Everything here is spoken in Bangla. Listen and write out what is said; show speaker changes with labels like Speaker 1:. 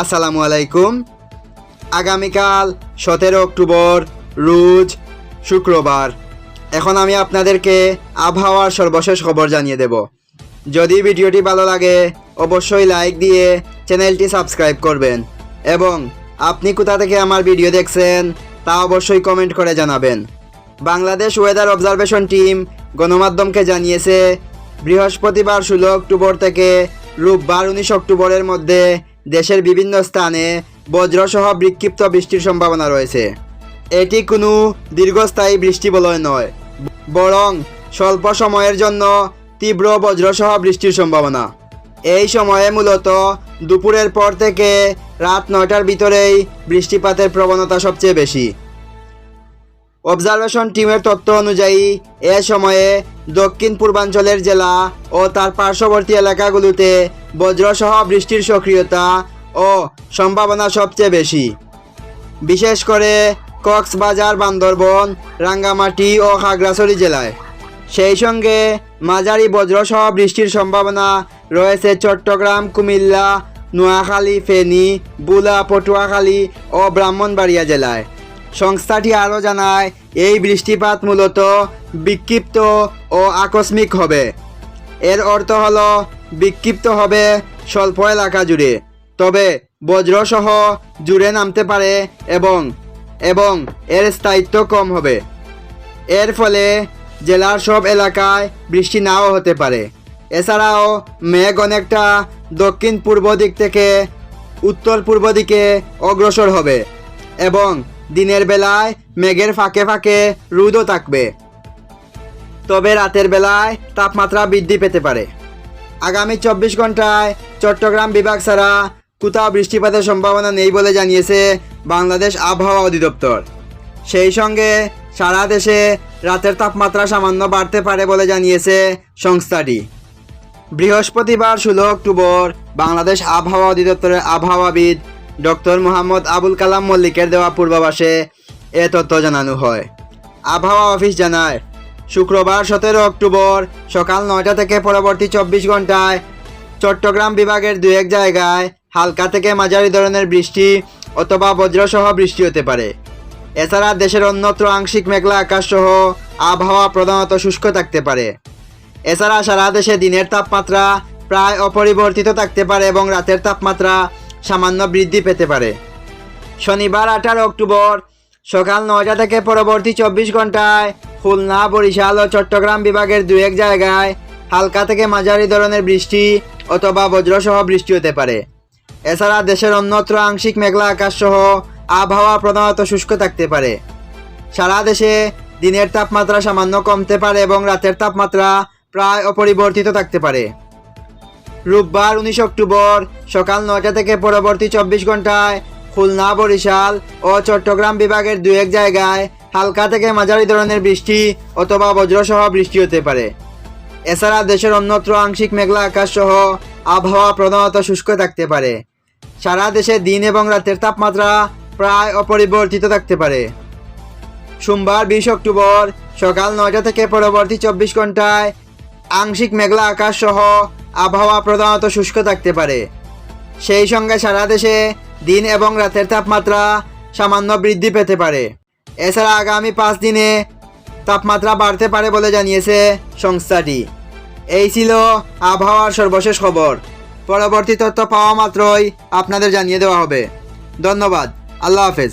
Speaker 1: আসসালামু আলাইকুম। আগামীকাল সতেরো অক্টোবর, রোজ শুক্রবার। এখন আমি আপনাদেরকে আবহাওয়ার সর্বশেষ খবর জানিয়ে দেব। যদি ভিডিওটি ভালো লাগে, অবশ্যই লাইক দিয়ে চ্যানেলটি সাবস্ক্রাইব করবেন এবং আপনি কোথা থেকে আমার ভিডিও দেখছেন, তা অবশ্যই কমেন্ট করে জানাবেন। বাংলাদেশ ওয়েদার অবজারভেশন টিম গণমাধ্যমকে জানিয়েছে, বৃহস্পতিবার ষোলো অক্টোবর থেকে রোববার উনিশ অক্টোবরের মধ্যে দেশের বিভিন্ন স্থানে বজ্রসহ বিক্ষিপ্ত বৃষ্টির সম্ভাবনা রয়েছে। এটি কোনো দীর্ঘস্থায়ী বৃষ্টি বলয় নয়, বরং স্বল্প সময়ের জন্য তীব্র বজ্রসহ বৃষ্টির সম্ভাবনা। এই সময়ে মূলত দুপুরের পর থেকে রাত নয়টার ভিতরেই বৃষ্টিপাতের প্রবণতা সবচেয়ে বেশি। অবজারভেশন টিমের তথ্য অনুযায়ী, এ সময়ে দক্ষিণ পূর্বাঞ্চলের জেলা ও তার পার্শ্ববর্তী এলাকাগুলোতে বজ্রসহ বৃষ্টির সক্রিয়তা ও সম্ভাবনা সবচেয়ে বেশি। বিশেষ করে কক্সবাজার, বান্দরবন, রাঙ্গামাটি ও খাগড়াছড়ি জেলায়। সেই সঙ্গে মাঝারি বজ্রসহ বৃষ্টির সম্ভাবনা রয়েছে চট্টগ্রাম, কুমিল্লা, নোয়াখালী, ফেনী, বুলা, পটুয়াখালী ও ব্রাহ্মণবাড়িয়া জেলায়। সংস্থাটি আরও জানায়, এই বৃষ্টিপাত মূলত বিক্ষিপ্ত ও আকস্মিক হবে। এর অর্থ হল বিক্ষিপ্ত হবে স্বল্প এলাকা জুড়ে। তবে বজ্রসহ জুড়ে নামতে পারে এবং এবং এর স্থায়িত্ব কম হবে। এর ফলে জেলার সব এলাকায় বৃষ্টি নাও হতে পারে। এছাড়াও মেঘ অনেকটা দক্ষিণ পূর্ব দিক থেকে উত্তর পূর্ব দিকে অগ্রসর হবে এবং দিনের বেলায় মেঘের ফাঁকে ফাঁকে রোদও থাকবে। তবে রাতের বেলায় তাপমাত্রা বৃদ্ধি পেতে পারে। আগামী চব্বিশ ঘন্টায় চট্টগ্রাম বিভাগ ছাড়া কোথাও বৃষ্টিপাতের সম্ভাবনা নেই বলে জানিয়েছে বাংলাদেশ আবহাওয়া অধিদপ্তর। সেই সঙ্গে সারা দেশে রাতের তাপমাত্রা সামান্য বাড়তে পারে বলে জানিয়েছে সংস্থাটি। বৃহস্পতিবার ষোলো অক্টোবর বাংলাদেশ আবহাওয়া অধিদপ্তরের আবহাওয়াবিদ ডক্টর মোহাম্মদ আবুল কালাম মল্লিকের দেওয়া পূর্বাভাসে এ তথ্য জানানো হয়। আবহাওয়া অফিস জানায়, শুক্রবার সতেরো অক্টোবর সকাল নয়টা থেকে পরবর্তী চব্বিশ ঘন্টায় চট্টগ্রাম বিভাগের দু এক জায়গায় হালকা থেকে মাঝারি ধরনের বৃষ্টি অথবা বজ্রসহ বৃষ্টি হতে পারে। এছাড়া দেশের অন্যত্র আংশিক মেঘলা আকাশ সহ আবহাওয়া প্রধানত শুষ্ক থাকতে পারে। এছাড়া সারা দেশে দিনের তাপমাত্রা প্রায় অপরিবর্তিত থাকতে পারে এবং রাতের তাপমাত্রা সামান্য বৃদ্ধি পেতে পারে। শনিবার আঠারো অক্টোবর, সকাল নয়টা থেকে পরবর্তী চব্বিশ ঘন্টায় খুলনা, বরিশাল ও চট্টগ্রাম বিভাগের দু এক জায়গায় হালকা থেকে মাঝারি ধরনের বৃষ্টি অথবা বজ্রসহ বৃষ্টি হতে পারে। এছাড়া দেশের অন্যত্র আংশিক মেঘলা আকাশ সহ আবহাওয়া প্রধানত শুষ্ক থাকতে পারে। সারা দেশে দিনের তাপমাত্রা সামান্য কমতে পারে এবং রাতের তাপমাত্রা প্রায় অপরিবর্তিত থাকতে পারে। রোববার উনিশ অক্টোবর সকাল নয়টা থেকে পরবর্তী চব্বিশ ঘন্টায় খুলনা, বরিশাল ও চট্টগ্রাম বিভাগের দু এক জায়গায় হালকা থেকে মাঝারি ধরনের বৃষ্টি অথবা বজ্রসহ বৃষ্টি হতে পারে। এছাড়া দেশের অন্যত্র আংশিক মেঘলা আকাশ সহ আবহাওয়া প্রধানত শুষ্ক থাকতে পারে। সারা দেশে দিন এবং রাতের তাপমাত্রা প্রায় অপরিবর্তিত থাকতে পারে। সোমবার বিশ অক্টোবর সকাল নয়টা থেকে পরবর্তী চব্বিশ ঘন্টায় আংশিক মেঘলা আকাশ সহ আবহাওয়া প্রধানত শুষ্ক থাকতে পারে। সেই সঙ্গে সারা দেশে দিন এবং রাতের তাপমাত্রা সামান্য বৃদ্ধি পেতে পারে। এছাড়া আগামী পাঁচ দিনে তাপমাত্রা বাড়তে পারে বলে জানিয়েছে সংস্থাটি। এই ছিল আবহাওয়ার সর্বশেষ খবর। পরবর্তী তথ্য পাওয়া মাত্রই আপনাদের জানিয়ে দেওয়া হবে। ধন্যবাদ। আল্লাহ হাফেজ।